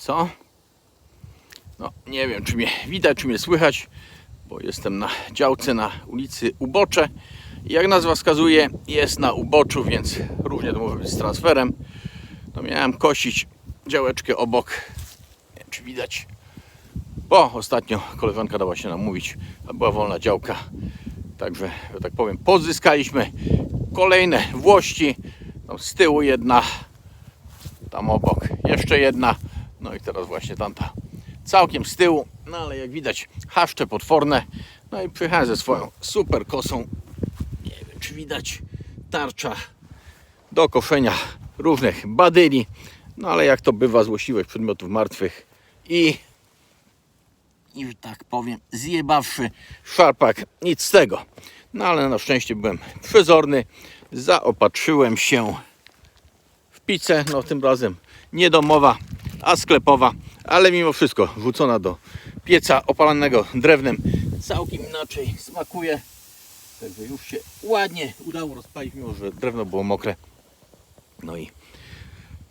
co? No, nie wiem, czy mnie widać, czy mnie słychać, bo jestem na działce na ulicy Ubocze. Jak nazwa wskazuje, jest na uboczu, więc różnie to może być z transferem. No, miałem kosić działeczkę obok. Nie wiem, czy widać. Bo ostatnio koleżanka dała się nam mówić, a była wolna działka. Także, że tak powiem, pozyskaliśmy kolejne włości. Tam z tyłu jedna, tam obok jeszcze jedna. No i teraz właśnie tamta całkiem z tyłu. No ale jak widać, haszcze potworne. No i przyjechałem ze swoją super kosą. Nie wiem, czy widać tarcza do koszenia różnych badyli. No ale jak to bywa, złośliwych przedmiotów martwych i i że tak powiem, zjebawszy szarpak, nic z tego. No ale na szczęście byłem przezorny, zaopatrzyłem się w pizzę, no tym razem nie domowa, a sklepowa, ale mimo wszystko wrzucona do pieca opalanego drewnem, całkiem inaczej smakuje. Także już się ładnie udało rozpalić, mimo że drewno było mokre. No i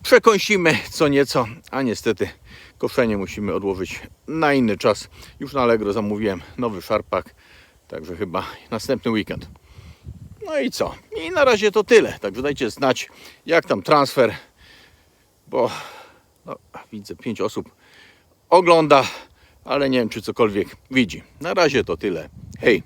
przekąsimy co nieco, a niestety koszenie musimy odłożyć na inny czas. Już na Allegro zamówiłem nowy szarpak, także chyba następny weekend. No i co? I na razie to tyle. Także dajcie znać, jak tam transfer, bo widzę, pięć osób ogląda, ale nie wiem, czy cokolwiek widzi. Na razie to tyle. Hej!